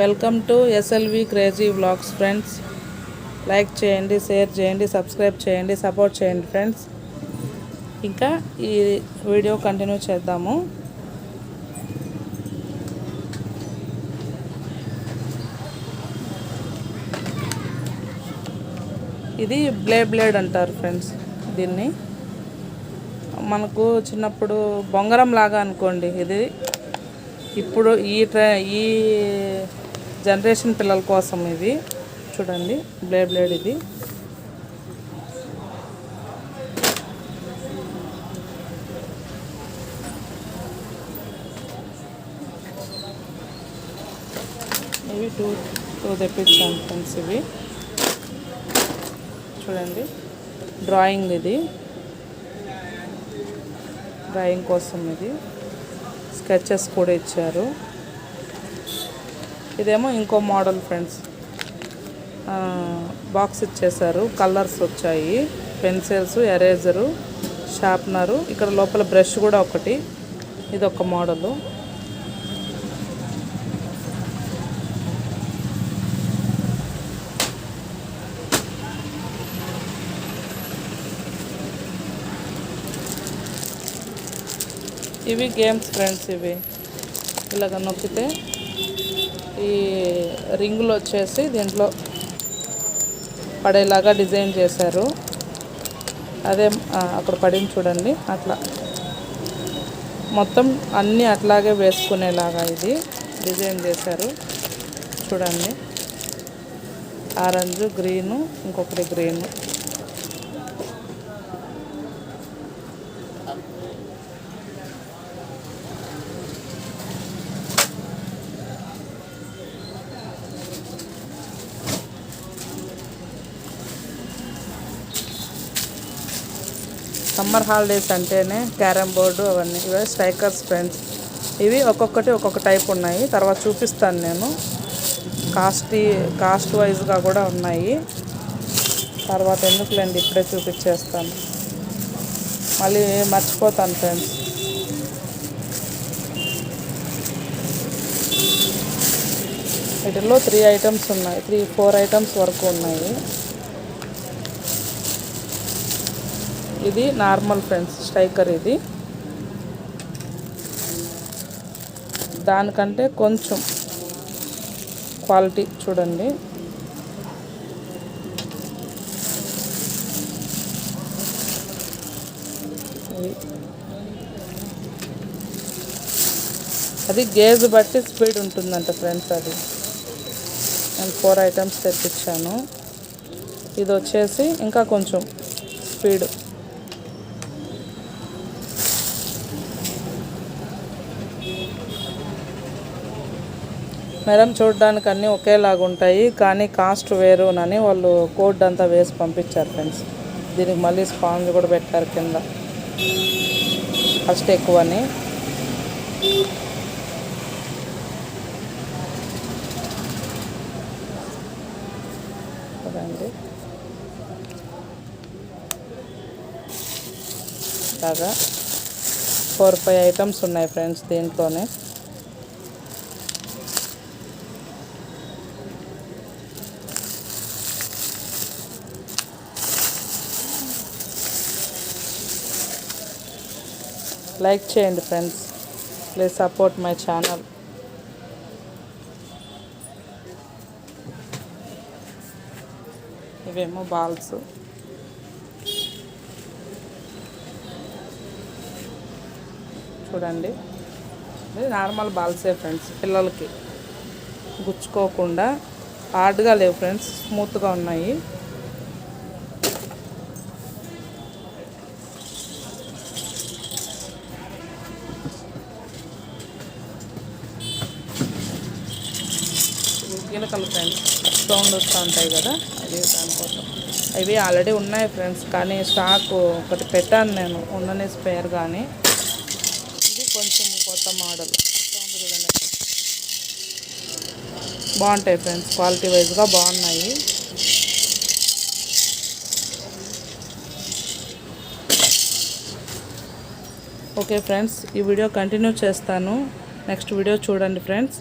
Welcome to SLV crazy vlogs friends like చేయండి share చేయండి subscribe చేయండి సపోర్ట్ చేయండి ఫ్రెండ్స్ ఇంకా ఈ వీడియో కంటిన్యూ చేద్దాము. ఇది బ్లే బ్లేడ్ అంటారు ఫ్రెండ్స్ దీన్ని. మనకు చిన్నప్పుడు బొంగరం లాగా అనుకోండి ఇది. ఇప్పుడు ఈ ట్రై ఈ జనరేషన్ పిల్లల కోసం ఇది. చూడండి బ్లే బ్లేడ్ ఇది. ఇవి టూ టూ తెప్పించాను ఫ్రెండ్స్ ఇవి. చూడండి డ్రాయింగ్ ఇది. డ్రాయింగ్ కోసం ఇది. స్కెచెస్ కూడా ఇచ్చారు. ఇదేమో ఇంకో మోడల్ ఫ్రెండ్స్. బాక్స్ ఇచ్చేసారు కలర్స్ వచ్చాయి. పెన్సిల్స్ ఎరేజరు షార్ప్నరు ఇక్కడ లోపల బ్రష్ కూడా ఒకటి. ఇది ఒక మోడలు ఇవి గేమ్స్ ఫ్రెండ్స్ ఇవి. ఇలాగ నొక్కితే ఈ రింగులు వచ్చేసి దీంట్లో పడేలాగా డిజైన్ చేశారు. అదే అక్కడ పడింది చూడండి అట్లా. మొత్తం అన్నీ అట్లాగే వేసుకునేలాగా ఇది డిజైన్ చేశారు. చూడండి. ఆరెంజ్ గ్రీను ఇంకొకటి గ్రీను. సమ్మర్ హాలిడేస్ అంటేనే క్యారమ్ బోర్డు అవన్నీ ఇవే స్ట్రైకర్స్ ఫ్రెండ్స్ ఇవి ఒక్కొక్కటి ఒక్కొక్క టైప్ ఉన్నాయి. తర్వాత చూపిస్తాను నేను. కాస్ట్ కాస్ట్ వైజ్గా కూడా ఉన్నాయి. తర్వాత ఎందుకులేండి ఇప్పుడే చూపించేస్తాను. మళ్ళీ మర్చిపోతాను ఫ్రెండ్స్. వీటిల్లో త్రీ ఐటమ్స్ ఉన్నాయి. త్రీ ఫోర్ ఐటమ్స్ వరకు ఉన్నాయి. ఇది నార్మల్ ఫ్రెండ్స్ స్ట్రైకర్ ఇది. దానికంటే కొంచెం క్వాలిటీ చూడండి. అది గేజ్ బట్టి స్పీడ్ ఉంటుందంట ఫ్రెండ్స్ అది. నేను ఫోర్ ఐటమ్స్ తెప్పించాను. ఇది వచ్చేసి ఇంకా కొంచెం స్పీడ్. మేడం చూడడానికి అన్నీ ఒకేలాగా ఉంటాయి కానీ కాస్ట్ వేరునని వాళ్ళు కోడ్ అంతా వేసి పంపించారు ఫ్రెండ్స్. దీనికి మళ్ళీ స్పాంజ్ కూడా పెట్టారు కింద. ఫస్ట్ ఎక్కువని. చూడండి బాగా ఫోర్ ఫైవ్ ఐటమ్స్ ఉన్నాయి ఫ్రెండ్స్ దీంట్లోనే. లైక్ చేయండి friends. Please support my channel. ఇవేమో బాల్స్. చూడండి. ఇది నార్మల్ బాల్సే ఫ్రెండ్స్ పిల్లలకి. గుచ్చుకోకుండా హార్డ్గా లేవు ఫ్రెండ్స్ స్మూత్గా ఉన్నాయి. గిలకలు ఫ్రెండ్స్ సౌండ్ వస్తూ ఉంటాయి కదా అది దానికోసం. ఇవి ఆల్రెడీ ఉన్నాయి ఫ్రెండ్స్ కానీ స్టాక్ ఒకటి పెట్టాను నేను ఉన్ననే స్పేర్ కానీ ఇది కొంచెం కొత్త మోడల్ సౌండ్ చూడండి. బాగుంటాయి ఫ్రెండ్స్ క్వాలిటీ వైజ్గా బాగున్నాయి. ఓకే ఫ్రెండ్స్ ఈ వీడియో కంటిన్యూ చేస్తాను. నెక్స్ట్ వీడియో చూడండి ఫ్రెండ్స్